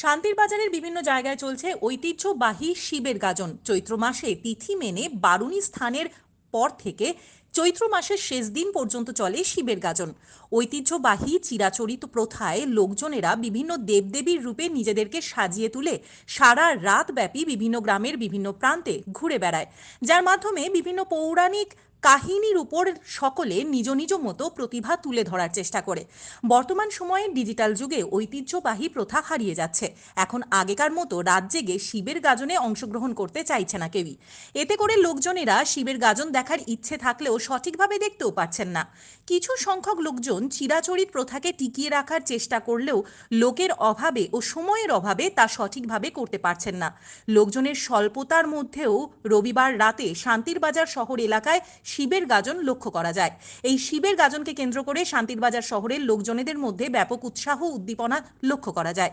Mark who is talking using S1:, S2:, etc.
S1: শান্তির বাজারের বিভিন্ন জায়গায় চলছে ঐতিহ্যবাহী শিবের গাজন। চৈত্র মাসে তিথি মেনে বারুণী স্থানের পর থেকে চৈত্র মাসের শেষ দিন পর্যন্ত চলে শিবের গাজন। ঐতিহ্যবাহী চিরাচরিত প্রথায় লোকজনেরা বিভিন্ন দেবদেবীর রূপে নিজেদেরকে সাজিয়ে তুলে সারা রাত ব্যাপী বিভিন্ন গ্রামের বিভিন্ন প্রান্তে ঘুরে বেড়ায়। যার মাধ্যমে বিভিন্ন পৌরাণিক কাহিনীর উপর সকলে নিজ নিজ মতো প্রতিভা তুলে ধরার চেষ্টা করে। বর্তমান সময়ে ডিজিটাল যুগে ঐতিহ্যবাহী প্রথা হারিয়ে যাচ্ছে। এখন আগেকার মতো রাত জেগে শিবের গাজনে অংশগ্রহণ করতে চাইছে না কেউই। এতে করে লোকজনেরা শিবের গাজন দেখার ইচ্ছে থাকলেও সঠিকভাবে দেখতেও পাচ্ছেন না। কিছু সংখ্যক লোকজন চিরাচরিত প্রথাকে টিকিয়ে রাখার চেষ্টা করলেও লোকের অভাবে ও সময়ের অভাবে তা সঠিকভাবে করতে পারছেন না। লোকজনের স্বল্পতার মধ্যেও রবিবার রাতে শান্তির বাজার শহর এলাকায় শিবের গাজন লক্ষ্য করা যায়। এই শিবের গাজনকে কেন্দ্র করে শান্তির বাজার শহরের লোকজনেদের মধ্যে ব্যাপক উৎসাহ উদ্দীপনা লক্ষ্য করা যায়।